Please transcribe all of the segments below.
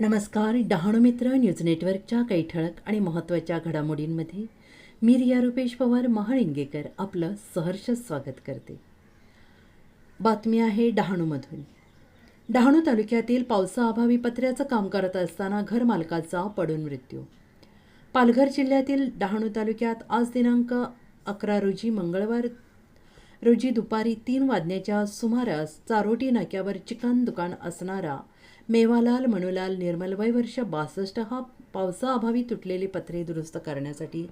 नमस्कार डहाणू मित्र न्यूज नेटवर्कच्या काही ठळक आणि महत्त्वाच्या घडामोडींमध्ये मी रिया रुपेश पवार महाळिंगेकर आपलं सहर्ष स्वागत करते. बातमी आहे डहाणूमधून. डहाणू तालुक्यातील पावसाअभावी पत्र्याचं काम करत असताना घरमालकाचा पडून मृत्यू. पालघर जिल्ह्यातील डहाणू तालुक्यात आज दिनांक अकरा रोजी मंगळवार रोजी दुपारी तीन वाजण्याच्या सुमारास चारोटी नाक्यावर चिकन दुकान असणारा मेवालाल मनुलाल निर्मल वय वर्ष बासष्ट हा पावसाअभावी तुटलेली पत्रे दुरुस्त करण्यासाठी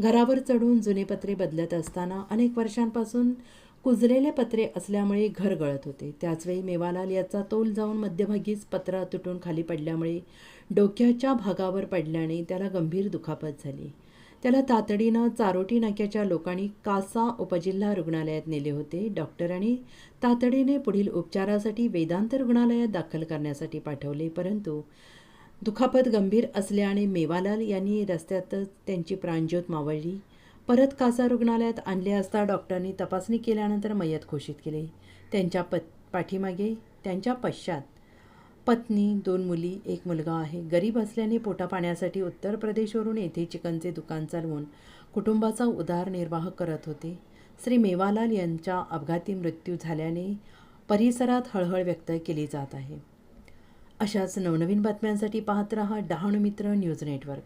घरावर चढून जुने पत्रे बदलत असताना अनेक वर्षांपासून कुजलेले पत्रे असल्यामुळे घर गळत होते. त्याचवेळी मेवालाल याचा तोल जाऊन मध्यभागीच पत्रा तुटून खाली पडल्यामुळे डोक्याच्या भागावर पडल्याने त्याला गंभीर दुखापत झाली. त्याला तातडीनं चारोटी नाक्याच्या लोकांनी कासा उपजिल्हा रुग्णालयात नेले होते. डॉक्टरांनी तातडीने पुढील उपचारासाठी वेदांत रुग्णालयात दाखल करण्यासाठी पाठवले परंतु दुखापत गंभीर असल्याने मेवालाल यांनी रस्त्यातच त्यांची प्राणज्योत मावळली. परत कासा रुग्णालयात आणले असता डॉक्टरांनी तपासणी केल्यानंतर मयत घोषित केले. त्यांच्या प पाठीमागे त्यांच्या पश्चात पत्नी दोन मुली एक मुलगा आहे. गरीब असल्याने पोटापाण्यासाठी उत्तर प्रदेशवरून येथे चिकनचे दुकान चालवून कुटुंबाचा उदारनिर्वाह करत होते. श्री मेवालाल यांच्या अपघाती मृत्यू झाल्याने परिसरात हळहळ व्यक्त केली जात आहे. अशाच नवनवीन बातम्यांसाठी पाहत रहा डहाणू मित्र न्यूज नेटवर्क.